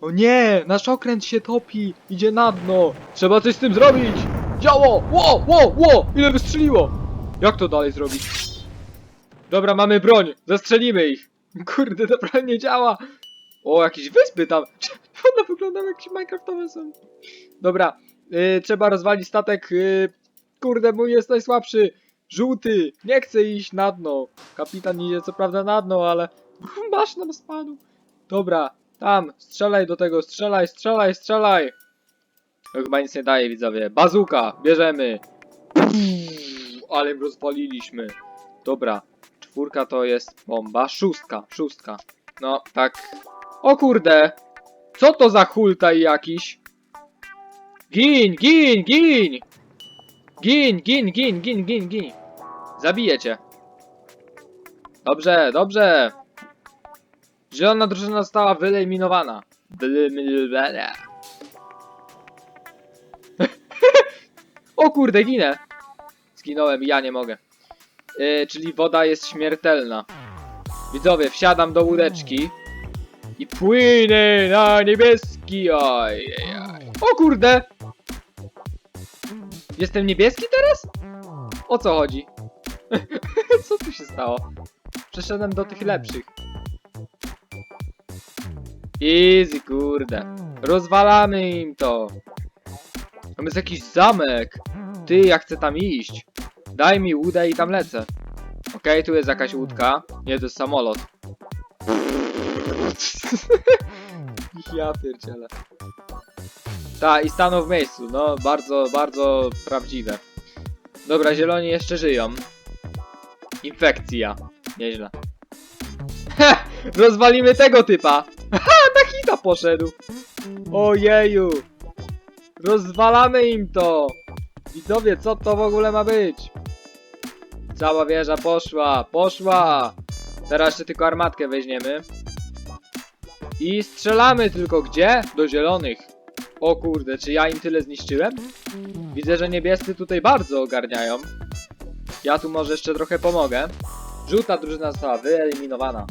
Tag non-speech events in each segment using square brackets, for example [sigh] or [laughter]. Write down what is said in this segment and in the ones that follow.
O nie, nasz okręt się topi, idzie na dno. Trzeba coś z tym zrobić. Działo! Ło, ło, ło! Ile wystrzeliło? Jak to dalej zrobić? Dobra, mamy broń, zastrzelimy ich. Kurde, ta broń nie działa. O, jakieś wyspy tam. One wyglądają jakieś minecraftowe są. Dobra, y, trzeba rozwalić statek. Y, kurde, mój jest najsłabszy. Żółty, nie chcę iść na dno. Kapitan idzie co prawda na dno, ale [laughs] masz nam spadł. Dobra, tam, strzelaj do tego, strzelaj, strzelaj, strzelaj. To chyba nic nie daje, widzowie. Bazuka, bierzemy. Uuu, ale rozwaliliśmy. Dobra, czwórka to jest bomba. Szóstka, szóstka. No, tak. O kurde! Co to za hultaj jakiś? Gin, gin, gin! Gin, gin, gin, gin, gin, gin. Zabiję cię. Dobrze, dobrze. Zielona drużyna została wyeliminowana. Wyeliminowana. [laughs] o kurde, ginę. Zginąłem, ja nie mogę. Yy, czyli woda jest śmiertelna. Widzowie, wsiadam do łódeczki i płynę na niebieski. Oj. O kurde! Jestem niebieski teraz? O co chodzi? [laughs] co tu się stało? Przeszedłem do tych lepszych. Easy, kurde. Rozwalamy im to. Tam jest jakiś zamek. Ty, ja chcę tam iść. Daj mi łudę i tam lecę. Okej, tu jest jakaś łódka. Nie, to jest samolot. [laughs] ja pierdzielę. Ta, i stanął w miejscu. No, bardzo, bardzo prawdziwe. Dobra, zieloni jeszcze żyją. Infekcja. Nieźle. [laughs] Rozwalimy tego typa! Ha! Na hita poszedł! Ojeju! Rozwalamy im to! Widzowie, co to w ogóle ma być? Cała wieża poszła, poszła! Teraz jeszcze tylko armatkę weźmiemy. I strzelamy tylko gdzie? Do zielonych. O kurde, czy ja im tyle zniszczyłem? Widzę, że niebiescy tutaj bardzo ogarniają. Ja tu może jeszcze trochę pomogę. Żółta drużyna została wyeliminowana.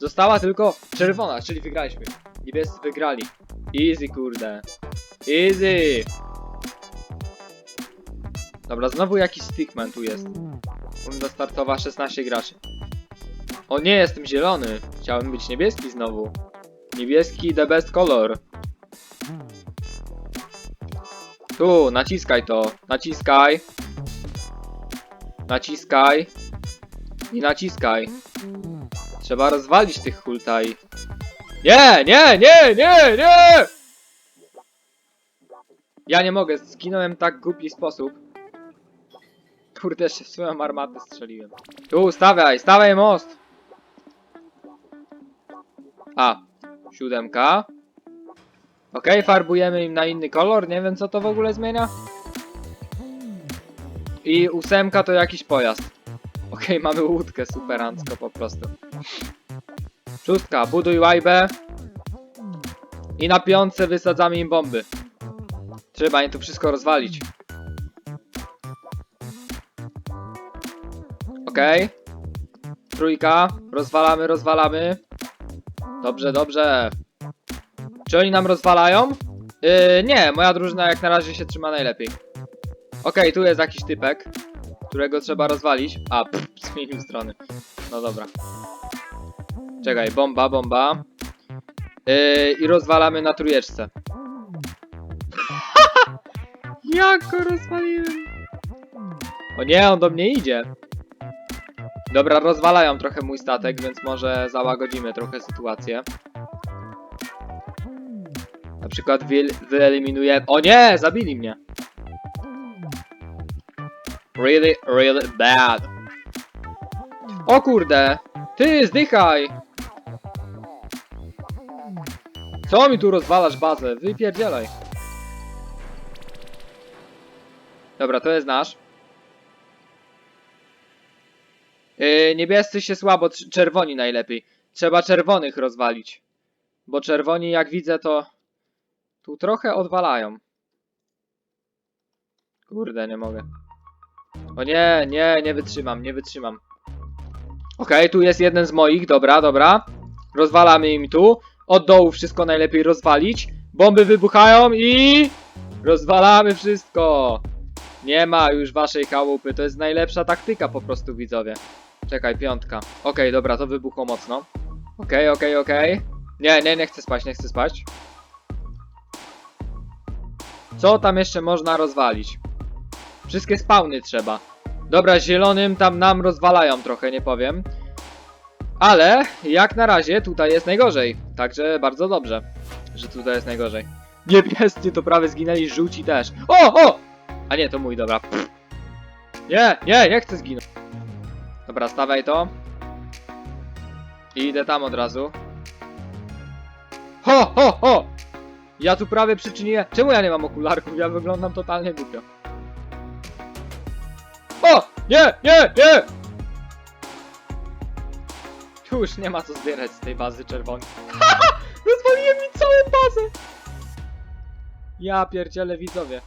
Została tylko czerwona, czyli wygraliśmy. Niebiescy wygrali. Easy, kurde. Easy! Dobra, znowu jakiś stickman tu jest. Runda startowa 16 graczy. O nie, jestem zielony. Chciałem być niebieski znowu. Niebieski the best color. Tu, naciskaj to. Naciskaj. Naciskaj. I naciskaj. Trzeba rozwalić tych hultaj. Nie, nie, nie, nie, nie! Ja nie mogę, zginąłem tak głupi sposób. Kurde, jeszcze w swoją armatę strzeliłem. Tu, stawiaj, stawiaj most! A, siódemka. Okej, farbujemy im na inny kolor, nie wiem co to w ogóle zmienia. I ósemka to jakiś pojazd. [laughs] Okej, mamy łódkę superancko po prostu. Szóstka, buduj łajbę. I na piątce wysadzamy im bomby. Trzeba im tu wszystko rozwalić. Okej. Trójka. Rozwalamy, rozwalamy. Dobrze, dobrze. Czy oni nam rozwalają? Yy, nie, moja drużyna jak na razie się trzyma najlepiej. Okej, tu jest jakiś typek, którego trzeba rozwalić. A, pff, zmienił strony. No dobra. Czekaj, bomba, bomba. Yy, I rozwalamy na trójeczce. [laughs] Jak go rozwaliłem? O nie, on do mnie idzie. Dobra, rozwalają trochę mój statek, więc może załagodzimy trochę sytuację. Na przykład wy- wyeliminuję... O nie! Zabili mnie! Really, really bad. O kurde! Ty, zdychaj! Co mi tu rozwalasz bazę? Wypierdzielaj. Dobra, to jest nasz. Yy, niebiescy się słabo, cz- czerwoni najlepiej. Trzeba czerwonych rozwalić. Bo czerwoni, jak widzę, to tu trochę odwalają. Kurde, nie mogę. O nie, nie, nie wytrzymam, nie wytrzymam. Okej, tu jest jeden z moich, dobra, dobra. Rozwalamy im tu. od dołu wszystko najlepiej rozwalić. Bomby wybuchają i... Rozwalamy wszystko! Nie ma już waszej chałupy, to jest najlepsza taktyka po prostu widzowie. Czekaj, piątka. Okej, dobra, to wybuchło mocno. Okej, okej, okej. Nie, nie, nie chcę spać, nie chcę spać. Co tam jeszcze można rozwalić? Wszystkie spawny trzeba. Dobra, zielonym tam nam rozwalają trochę, nie powiem. Ale jak na razie tutaj jest najgorzej. Także bardzo dobrze, że tutaj jest najgorzej. Niebiescy to prawie zginęli, żółci też. O, o! A nie, to mój, dobra. Pff. Nie, nie, nie chcę zginąć. Dobra, stawaj to. I idę tam od razu. Ho, ho, ho! Ja tu prawie przyczyniłem. Czemu ja nie mam okularków? Ja wyglądam totalnie głupio. O! Nie, nie, nie! Już nie ma co zbierać z tej bazy czerwonej. [laughs] Rozwaliłem mi całą bazę! Ja pierdzielę widzowie.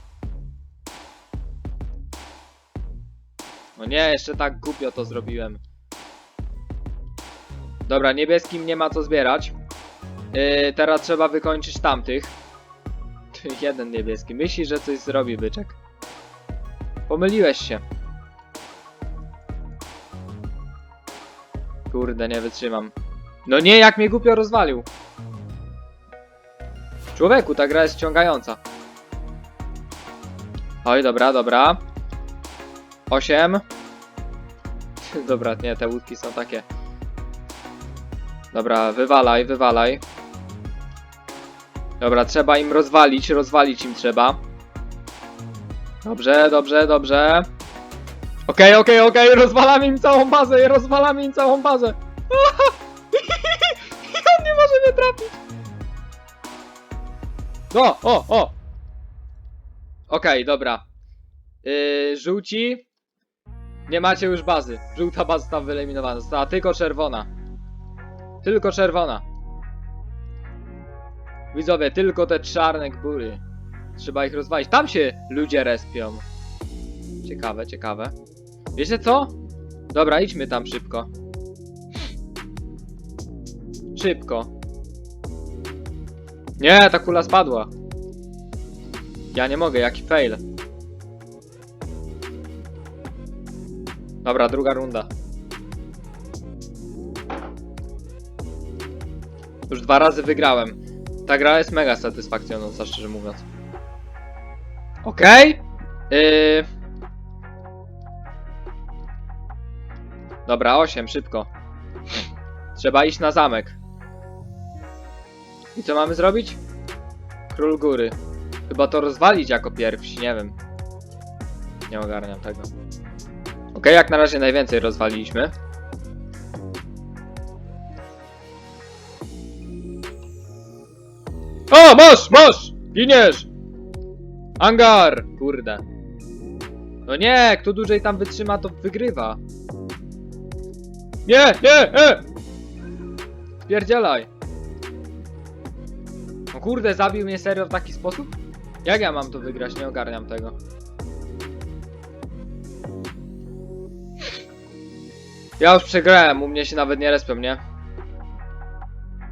No nie, jeszcze tak głupio to zrobiłem. Dobra, niebieskim nie ma co zbierać. Yy, teraz trzeba wykończyć tamtych. [laughs] Jeden niebieski. Myśli, że coś zrobi byczek. Pomyliłeś się. Kurde, nie wytrzymam. No nie, jak mnie głupio rozwalił. Człowieku, ta gra jest ściągająca. Oj, dobra, dobra. Osiem. [laughs] Dobra, nie, te łódki są takie. Dobra, wywalaj, wywalaj. Dobra, trzeba im rozwalić, rozwalić im trzeba. Dobrze, dobrze, dobrze. Okej, okej, okej, rozwalamy im całą bazę, rozwalamy im całą bazę. [laughs] On nie może mnie trafić. O, o, o. Okej, dobra. Yy, żółci. Nie macie już bazy. Żółta baza została wyeliminowana. Została tylko czerwona. Tylko czerwona. Widzowie, tylko te czarne góry. Trzeba ich rozwalić. Tam się ludzie respią. Ciekawe, ciekawe. Wiecie co? Dobra, idźmy tam szybko. Szybko. Nie, ta kula spadła. Ja nie mogę, jaki fail. Dobra, druga runda. Już dwa razy wygrałem. Ta gra jest mega satysfakcjonująca, szczerze mówiąc. Okej. Yy... Dobra, 8, szybko. Trzeba iść na zamek. I co mamy zrobić? Król góry. Chyba to rozwalić jako pierwsi, nie wiem. Nie ogarniam tego. Okej, jak na razie najwięcej rozwaliliśmy. O, masz, masz! Giniesz! Angar! Kurde. No nie, kto dłużej tam wytrzyma, to wygrywa. Nie, nie, e! Spierdzielaj. No kurde, zabił mnie serio w taki sposób? Jak ja mam to wygrać? Nie ogarniam tego. Ja już przegrałem, u mnie się nawet nie respią, nie?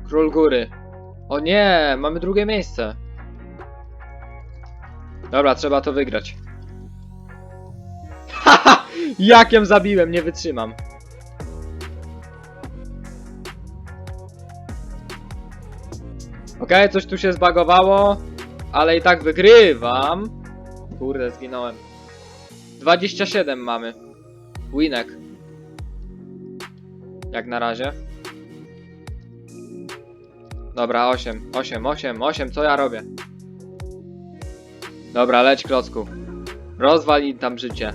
Król góry. O nie, mamy drugie miejsce. Dobra, trzeba to wygrać. [laughs] Haha! Jak ją zabiłem, nie wytrzymam. Okej, coś tu się zbagowało, ale i tak wygrywam. Kurde, zginąłem. 27 mamy. Winek. Jak na razie. Dobra, 8, 8, 8, 8, co ja robię? Dobra, leć klocku. Rozwal tam życie.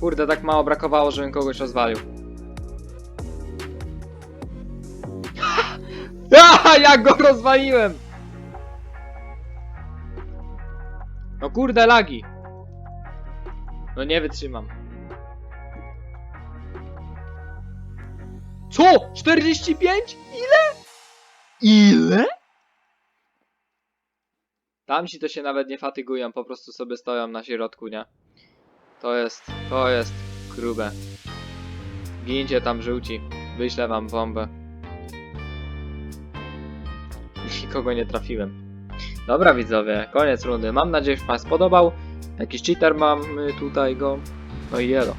Kurde, tak mało brakowało, żebym kogoś rozwalił. Jak go rozwaliłem! No kurde, lagi. No nie wytrzymam. Co? 45? Ile? Ile? Tamci to się nawet nie fatygują, po prostu sobie stoją na środku, nie? To jest, to jest grube. Gincie tam żółci. Wyślę wam bombę. Nikogo nie trafiłem. Dobra widzowie, koniec rundy. Mam nadzieję, że wam spodobał. Jakiś cheater mam y, tutaj go. No i jelo.